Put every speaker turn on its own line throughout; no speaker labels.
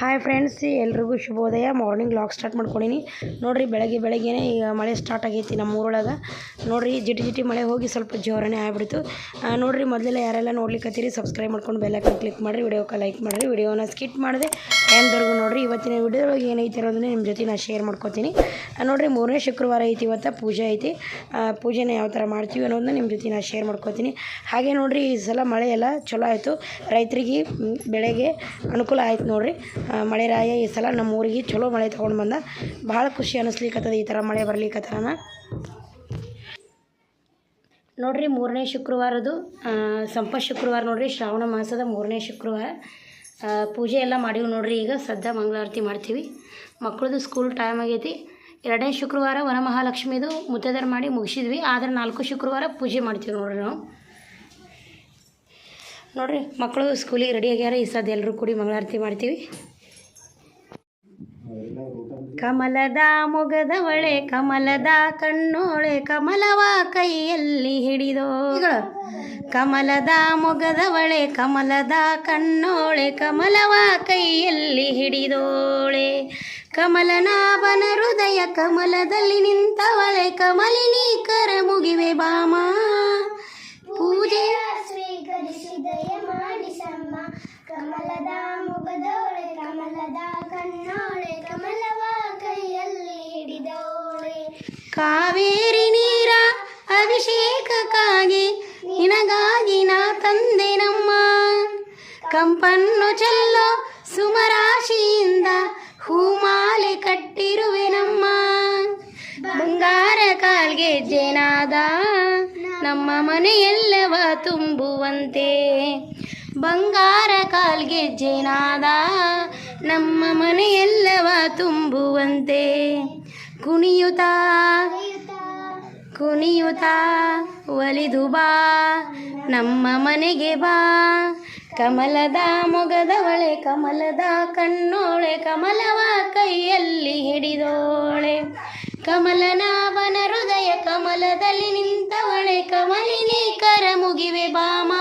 Hi friends ಎಲ್ರಿಗೂ ಶುಭೋದಯ. Morning log start ಮಾಡ್ಕೊಂಡಿನಿ. ನೋಡಿರಿ, ಬೆಳಗ್ಗೆ ಬೆಳಗ್ಗೆನೇ ಈಗ ಮಳೆ ಸ್ಟಾರ್ಟ್ ಆಗೈತಿ ನಮ್ಮ ಊರೊಳಗೆ. ನೋಡಿರಿ, ಜಿಟಿ ಜಿಟಿ ಮಳೆ ಹೋಗಿ ಸ್ವಲ್ಪ ಜೋರನೇ ಆಗ್ಬಿಡ್ತು. ನೋಡಿರಿ, ಮೊದಲೆಲ್ಲ ಯಾರೆಲ್ಲ ನೋಡ್ಲಿಕ್ಕತ್ತೀರಿ ಸಬ್ಸ್ಕ್ರೈಬ್ ಮಾಡ್ಕೊಂಡು ಬೆಲ್ಲೈಕನ್ ಕ್ಲಿಕ್ ಮಾಡಿರಿ ವಿಡಿಯೋಕ್ಕೆ ಲೈಕ್ ಮಾಡಿರಿ ವಿಡಿಯೋನ ಸ್ಕಿಪ್ ಮಾಡಿದೆ. ಎಂದವರೆಗೂ ನೋಡಿರಿ, ಇವತ್ತಿನ ವಿಡಿಯೋದೊಳಗೆ ಏನೈತಿ ಅನ್ನೋದನ್ನ ನಿಮ್ಮ ಜೊತೆ ನಾನು ಶೇರ್ ಮಾಡ್ಕೋತೀನಿ. ನೋಡಿರಿ, ಮೂರನೇ ಶುಕ್ರವಾರ ಐತಿ, ಇವತ್ತು ಪೂಜೆ ಐತಿ. ಪೂಜೆನ ಯಾವ ಥರ ಮಾಡ್ತೀವಿ ಅನ್ನೋದನ್ನ ನಿಮ್ಮ ಜೊತೆ ನಾನು ಶೇರ್ ಮಾಡ್ಕೋತೀನಿ. ಹಾಗೆ ನೋಡಿರಿ, ಈ ಸಲ ಮಳೆ ಎಲ್ಲ ಚಲೋ ಆಯಿತು. ರೈತರಿಗೆ ಬೆಳೆಗೆ ಅನುಕೂಲ ಆಯ್ತು ನೋಡಿರಿ. ಮಳೆ ರಾಯ ಈ ಸಲ ನಮ್ಮ ಊರಿಗೆ ಚಲೋ ಮಳೆ ತೊಗೊಂಡು ಬಂದ. ಭಾಳ ಖುಷಿ ಅನ್ನಿಸ್ಲಿಕ್ಕತ್ತದ ಈ ಥರ ಮಳೆ ಬರ್ಲಿಕ್ಕತ್ತನ ನೋಡ್ರಿ, ಮೂರನೇ ಶುಕ್ರವಾರದು ಸಂಪ ಶುಕ್ರವಾರ ನೋಡ್ರಿ, ಶ್ರಾವಣ ಮಾಸದ ಮೂರನೇ ಶುಕ್ರವಾರ. ಪೂಜೆ ಎಲ್ಲ ಮಾಡೀವಿ ನೋಡ್ರಿ, ಈಗ ಸದ್ಯ ಮಂಗಳಾರತಿ ಮಾಡ್ತೀವಿ. ಮಕ್ಕಳದು ಸ್ಕೂಲ್ ಟೈಮ್ ಆಗೈತಿ. ಎರಡನೇ ಶುಕ್ರವಾರ ವನಮಹಾಲಕ್ಷ್ಮಿದು ಮುತ್ತದರ್ ಮಾಡಿ ಮುಗಿಸಿದ್ವಿ. ಆದರೆ ನಾಲ್ಕು ಶುಕ್ರವಾರ ಪೂಜೆ ಮಾಡ್ತೀವಿ ನೋಡ್ರಿ ನಾವು. ನೋಡ್ರಿ ಮಕ್ಕಳು ಸ್ಕೂಲಿಗೆ ರೆಡಿ ಆಗ್ಯಾರ. ಈ ಸದ್ಯ ಎಲ್ಲರೂ ಕೂಡಿ ಮಂಗಳಾರತಿ ಮಾಡ್ತೀವಿ. ಕಮಲದ ಮೊಗದವಳೆ ಕಮಲದ ಕಣ್ಣೋಳೆ ಕಮಲವ ಕೈಯಲ್ಲಿ ಹಿಡಿದೋ. ಕಮಲದ ಮೊಗದವಳೆ ಕಮಲದ ಕಣ್ಣೋಳೆ ಕಮಲವ ಕೈಯಲ್ಲಿ ಹಿಡಿದೋಳೆ. ಕಮಲನಾಭನ ಹೃದಯ ಕಮಲದಲ್ಲಿ ನಿಂತವಳೆ ಕಮಲಿನಿ ಕರ ಮುಗಿವೆ ಬಾಮ. ಪೂಜೆ.
ಸ್ವೀಕರಿಸಿದಯ ಮಾಡಿಸಮ್ಮ. ಕಮಲದ ಮೊಗದವಳೆ ಕಮಲದ ಕಣ್ಣೋಳೆ ಕಮಲವ
ಕಾವೇರಿ ನೀರ ಅಭಿಷೇಕಕ್ಕಾಗಿ ನಿನಗಾಗಿ ನಾ ತಂದೆ ನಮ್ಮ. ಕಂಪನ್ನು ಚೆಲ್ಲೋ ಸುಮರಾಶಿಯಿಂದ ಹೂಮಾಲೆ ಕಟ್ಟಿರುವೆ ನಮ್ಮ. ಬಂಗಾರ ಕಾಲ್ಗೆ ಜೇನಾದ ನಮ್ಮ ಮನೆಯೆಲ್ಲವ ತುಂಬುವಂತೆ. ಬಂಗಾರ ಕಾಲ್ಗೆ ಜೇನಾದ ನಮ್ಮ ಮನೆಯೆಲ್ಲವ ತುಂಬುವಂತೆ. ಕುಣಿಯುತ್ತಾ? ಕುಣಿಯುತ ಒಲಿದು ಬಾ. ನಮ್ಮ ಮನೆಗೆ ಬಾ. ಕಮಲದ ಮೊಗದವಳೆ ಕಮಲದ ಕಣ್ಣೋಳೆ ಕಮಲವ ಕೈಯಲ್ಲಿ ಹಿಡಿದೋಳೆ. ಕಮಲನಾಭನ ಹೃದಯ ಕಮಲದಲ್ಲಿ ನಿಂತವಳೆ ಕಮಲಿನಿ ಕರ ಮುಗಿವೆ ಬಾಮ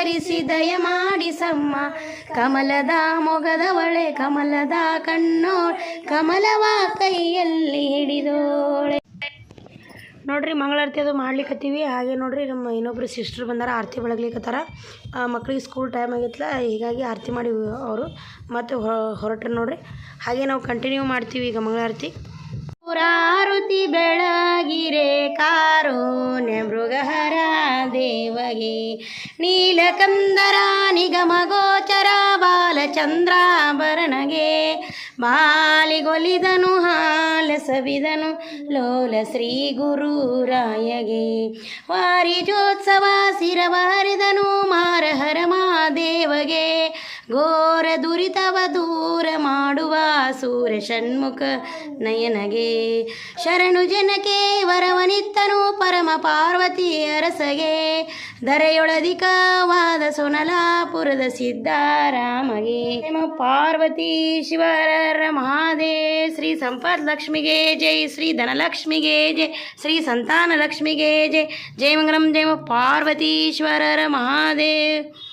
ಸ್ವೀಕರಿಸಿ ದಯ ಮಾಡಿಸಮ್ಮ ಕಮಲದ ಮೊಗದವಳೆ ಕಮಲದ ಕಣ್ಣೋಳೆ ಕಮಲವ ಕೈಯಲ್ಲಿ ಹಿಡಿದೋಳೆ. ನೋಡ್ರಿ ಮಂಗಳಾರತಿ ಅದು ಮಾಡ್ಲಿಕ್ಕತ್ತೀವಿ ಹಾಗೆ ನೋಡ್ರಿ ನಮ್ಮ ಇನ್ನೊಬ್ರು ಸಿಸ್ಟರ್ ಬಂದಾರ ಆರತಿ ಬೆಳಗ್ಲಿಕ್ಕತ್ತಾರ ಆ, ಮಕ್ಳಿಗೆ ಸ್ಕೂಲ್ ಟೈಮ್ ಆಗಿತ್ತಲ್ಲ ಹೀಗಾಗಿ ಆರತಿ ಮಾಡಿ ಅವರು. ಮತ್ತು ಹೊರಟ್ರೆ ನೋಡ್ರಿ. ಹಾಗೆ ನಾವು ಕಂಟಿನ್ಯೂ ಮಾಡ್ತೀವಿ ಈಗ ಮಂಗಳಾರತಿ. ಪುರಾರುತಿ ಬೆಳಗಿರೆ ಕಾರೋನೆ ಮೃಗಹರ. ದೇವಗೆ. ನೀಲಕಂದರ ನಿಗಮ ಗೋಚರ ಬಾಲಚಂದ್ರಾಭರಣಗೆ. ಬಾಲಿಗೊಲಿದನು ಹಾಲ ಸವಿದನು ಲೋಲ ಶ್ರೀ ಗುರುರಾಯಗೆ ವಾರಿಜೋತ್ಸವ ಶಿರವಾರಿದನು ಮಾರಹರ ಮಾದೇವಗೆ ಘೋರ ದುರಿತವ ದೂರ ಮಾಡುವ ಸೂರ್ಯ ಷಣ್ಮುಖ ನಯನಗೆ. ಶರಣು ಜನಕ್ಕೆ ವರವನಿತ್ತನು ಪರಮ ಪಾರ್ವತಿ ಅರಸಗೆ. ಧರೆಯೊಳಧಿಕವಾದ ಸೊನಲಾಪುರದ ಸಿದ್ಧಾರಾಮಗೆ. ಪಾರ್ವತಿ ಶಿವರ ಮಹಾದೇ, ಶ್ರೀ ಸಂಪತ್ ಲಕ್ಷ್ಮಿಗೆ ಜೈ, ಶ್ರೀ ಧನಲಕ್ಷ್ಮಿಗೆ ಜೈ, ಶ್ರೀ ಸಂತಾನ ಲಕ್ಷ್ಮಿಗೆ ಜೈ ಜೈ ಮಂಗಲಂ ಜಯ ಪಾರ್ವತೀಶ್ವರರ ಮಹಾದೇವ್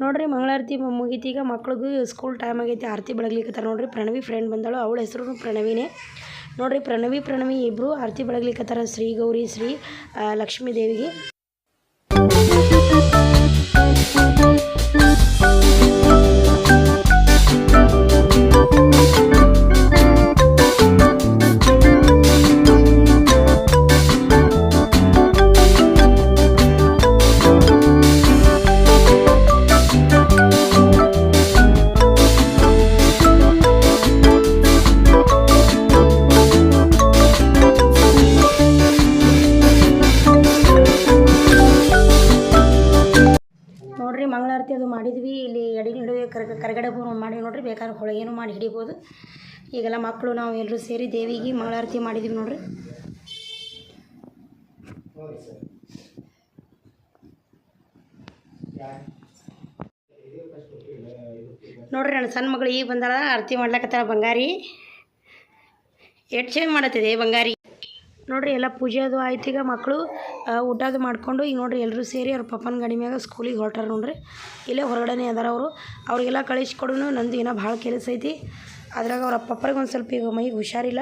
ನೋಡ್ರಿ ಮಂಗಳಾರತಿ ಮುಗೀತೀಗ ಮಕ್ಳಿಗೂ ಸ್ಕೂಲ್ ಟೈಮ್ ಆಗೈತಿ, ಆರತಿ ಬೆಳಗ್ಲಿಕ್ಕತ್ತಾರ ನೋಡ್ರಿ ಪ್ರಣವಿ ಫ್ರೆಂಡ್ ಬಂದಳು, ಅವಳ ಹೆಸರು ಪ್ರಣವಿನೇ. ನೋಡ್ರಿ ಪ್ರಣವಿ ಪ್ರಣವಿ ಇಬ್ಬರು ಆರತಿ ಬೆಳಗ್ಲಿಕ್ಕತ್ತಾರ ಶ್ರೀ ಗೌರಿ, ಶ್ರೀ ಲಕ್ಷ್ಮೀ ದೇವಿಗೆ. ನೋಡ್ರಿ ಮಂಗಳಾರತಿ ಅದು ಮಾಡಿದ್ವಿ. ಇಲ್ಲಿ ಎಡಿ ನಡುವೆ ಕರ ಕರಗಡೆ ಮಾಡಿ ನೋಡ್ರಿ, ಬೇಕಾದ್ರೆ ಹೊಳಗೇನು ಮಾಡಿ ಹಿಡಿಬೋದು. ಈಗೆಲ್ಲ ಮಕ್ಕಳು ನಾವು ಎಲ್ಲರೂ ಸೇರಿ ದೇವಿಗೆ ಮಂಗಳಾರತಿ ಮಾಡಿದ್ವಿ ನೋಡ್ರಿ. ನೋಡ್ರಿ ನನ್ನ ಸಣ್ಣ ಮಗಳು ಈಗ ಬಂದಾಳ, ಆರತಿ ಮಾಡ್ಲಕತ್ತಾಳ ಬಂಗಾರಿ. ಎಷ್ಟು ಚೇಂಜ್ ಮಾಡತ್ತಿದೆ ಬಂಗಾರಿ. ನೋಡಿರಿ ಎಲ್ಲ ಪೂಜೆ ಅದು ಆಯ್ತು. ಈಗ ಮಕ್ಕಳು ಊಟ ಅದು ಮಾಡ್ಕೊಂಡು ಈಗ ನೋಡ್ರಿ ಎಲ್ಲರೂ ಸೇರಿ ಅವ್ರ ಪಪ್ಪನ ಗಾಡಿ ಮ್ಯಾಗ ಸ್ಕೂಲಿಗೆ ಹೊರಟಾರ ನೋಡ್ರಿ. ಇಲ್ಲೇ ಹೊರಗಡೆನೇ ಅದಾರ ಅವರು. ಅವ್ರಿಗೆಲ್ಲ ಕಳಿಸ್ಕೊಡೂ ನಂದು ಏನೋ ಭಾಳ ಕೆಲಸ ಐತಿ. ಅದ್ರಾಗ ಅವ್ರ ಪಪ್ಪರಿಗೆ ಒಂದು ಸ್ವಲ್ಪ ಈಗ ಮೈಗೆ ಹುಷಾರಿಲ್ಲ.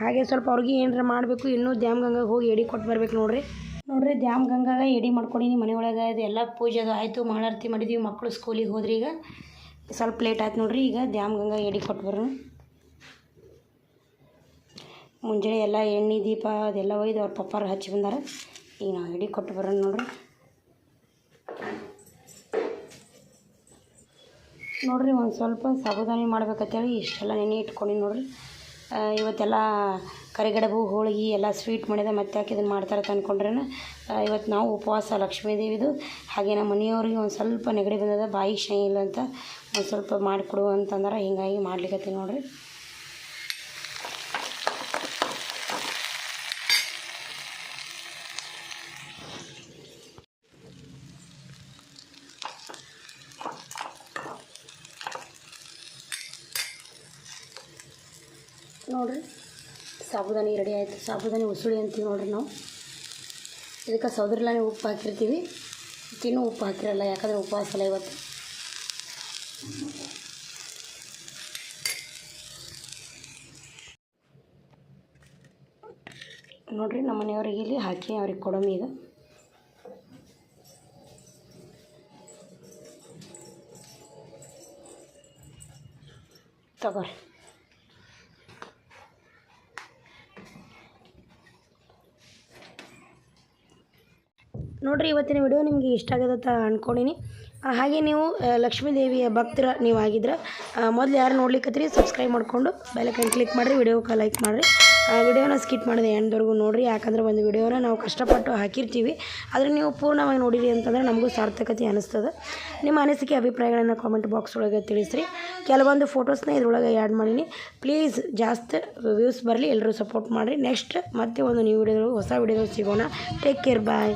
ಹಾಗೆ ಸ್ವಲ್ಪ ಅವ್ರಿಗೆ ಏನಾರ ಮಾಡಬೇಕು, ಇನ್ನೂ ದ್ಯಾಮ್ ಗಂಗಾಗೆ ಹೋಗಿ ಎಡಿ ಕೊಟ್ಟು ಬರ್ಬೇಕು ನೋಡ್ರಿ. ನೋಡ್ರಿ ದ್ಯಾಮ್ ಗಂಗಾಗ ಎಡಿ ಮಾಡ್ಕೊಂಡಿನಿ ಮನೆ ಒಳಗೆ ಎಲ್ಲ ಪೂಜೆ ಅದು ಆಯಿತು ಮಂಗಳಾರತಿ ಮಾಡಿದ್ವಿ ಮಕ್ಕಳು ಸ್ಕೂಲಿಗೆ ಹೋದ್ರಿ ಈಗ. ಸ್ವಲ್ಪ ಲೇಟ್ ಆಯ್ತು ನೋಡ್ರಿ, ಈಗ ದ್ಯಾಮ್ ಗಂಗಾ ಎಡಿ ಕೊಟ್ಟು ಬರೋಣ. ಮುಂಜಾನೆ ಎಲ್ಲ ಎಣ್ಣೆ, ದೀಪ ಅದೆಲ್ಲ ಒಯ್ದು ಅವ್ರ ಪಪ್ಪಾರ ಹಚ್ಚಿ ಬಂದಾರ. ಈಗ ನಾವು ಇಡೀ ಕೊಟ್ಟು ಬರೋಣ ನೋಡ್ರಿ. ನೋಡ್ರಿ ಒಂದು ಸ್ವಲ್ಪ ಸಾಬುದಾನಿ ಮಾಡ್ಬೇಕಂತೇಳಿ ಇಷ್ಟೆಲ್ಲ ನೆನೆ ಇಟ್ಕೊಂಡು ನೋಡ್ರಿ. ಇವತ್ತೆಲ್ಲ ಕರಿಗಡಬು, ಹೋಳಿಗೆ ಎಲ್ಲ ಸ್ವೀಟ್ ಮಾಡಿದೆ ಮತ್ತೆ ಯಾಕೆ ಇದನ್ನು ಮಾಡ್ತಾರೆ ಅಂತ ಅಂದ್ಕೊಂಡ್ರೇನ ಇವತ್ತು ನಾವು ಉಪವಾಸ ಲಕ್ಷ್ಮೀ ದೇವಿದು, ಹಾಗೆ ನಮ್ಮ ಮನೆಯವ್ರಿಗೆ ಒಂದು ಸ್ವಲ್ಪ ನೆಗಡಿ ಬಂದದ ಬಾಯಿ ಶೈ ಇಲ್ಲ ಅಂತ ಒಂದು ಸ್ವಲ್ಪ ಮಾಡಿಕೊಡು ಅಂತಂದ್ರೆ ಹಿಂಗಾಗಿ ಮಾಡ್ಲಿಕತ್ತೀನಿ ನೋಡ್ರಿ. ನೋಡ್ರಿ. ಸಾಬುದಾನಿ ರೆಡಿ ಆಯಿತು. ಸಾಬುದಾನಿ ಉಸುಳಿ ಅಂತೀವಿ ನೋಡ್ರಿ ನಾವು. ಇದಕ್ಕೆ ಸೌದರ್ಲಾನೆ ಉಪ್ಪು ಹಾಕಿರ್ತೀವಿ. ತಿನ್ನೂ ಉಪ್ಪು ಹಾಕಿರಲ್ಲ, ಯಾಕಂದರೆ ಉಪವಾಸ ಅಲ್ಲ ಇವತ್ತು. ನೋಡ್ರಿ, ನಮ್ಮ ಮನೆಯವ್ರಿಗೆ ಇಲ್ಲಿ ಹಾಕಿ ಅವ್ರಿಗೆ ಕೊಡೋಮಿ ಈಗ. ತಗೋರಿ. ನೋಡ್ರಿ, ಇವತ್ತಿನ ವಿಡಿಯೋ ನಿಮಗೆ ಇಷ್ಟ ಆಗದಂತ ಅಂದ್ಕೊಂಡಿನಿ ಹಾಗೆ ನೀವು ಲಕ್ಷ್ಮೀ ದೇವಿಯ ಭಕ್ತರ ನೀವು ಆಗಿದ್ರೆ ಮೊದಲು ಯಾರು ನೋಡ್ಲಿಕ್ಕತ್ತೀರಿ ಸಬ್ಸ್ಕ್ರೈಬ್ ಮಾಡಿಕೊಂಡು ಬೆಲಕನ್ ಕ್ಲಿಕ್ ಮಾಡಿರಿ ವಿಡಿಯೋಕ್ಕೆ ಲೈಕ್ ಮಾಡಿರಿ. ವಿಡಿಯೋನ ಸ್ಕಿಪ್ ಮಾಡಿದೆ ಎಂಡ್ವರೆಗೂ ನೋಡಿರಿ, ಯಾಕಂದ್ರೆ ಒಂದು ವಿಡಿಯೋನ ನಾವು ಕಷ್ಟಪಟ್ಟು ಹಾಕಿರ್ತೀವಿ. ಆದರೆ ನೀವು ಪೂರ್ಣವಾಗಿ ನೋಡಿರಿ ಅಂತಂದ್ರೆ ನಮಗೂ ಸಾರ್ಥಕತೆ ಅನಿಸ್ತದೆ. ನಿಮ್ಮ ಅನಿಸಿಕೆ, ಅಭಿಪ್ರಾಯಗಳನ್ನು ಕಾಮೆಂಟ್ ಬಾಕ್ಸ್ ಒಳಗೆ ತಿಳಿಸ್ರಿ. ಕೆಲವೊಂದು ಫೋಟೋಸ್ನ ಇದ್ರೊಳಗೆ ಆ್ಯಡ್ ಮಾಡೀನಿ. ಪ್ಲೀಸ್ ಜಾಸ್ತಿ ವ್ಯೂಸ್ ಬರಲಿ ಎಲ್ಲರೂ ಸಪೋರ್ಟ್ ಮಾಡಿರಿ. ನೆಕ್ಸ್ಟ್ ಮತ್ತೆ ಒಂದು ನ್ಯೂ ವಿಡಿಯೋ ಹೊಸ ವಿಡಿಯೋ ಸಿಗೋಣ. Take care bye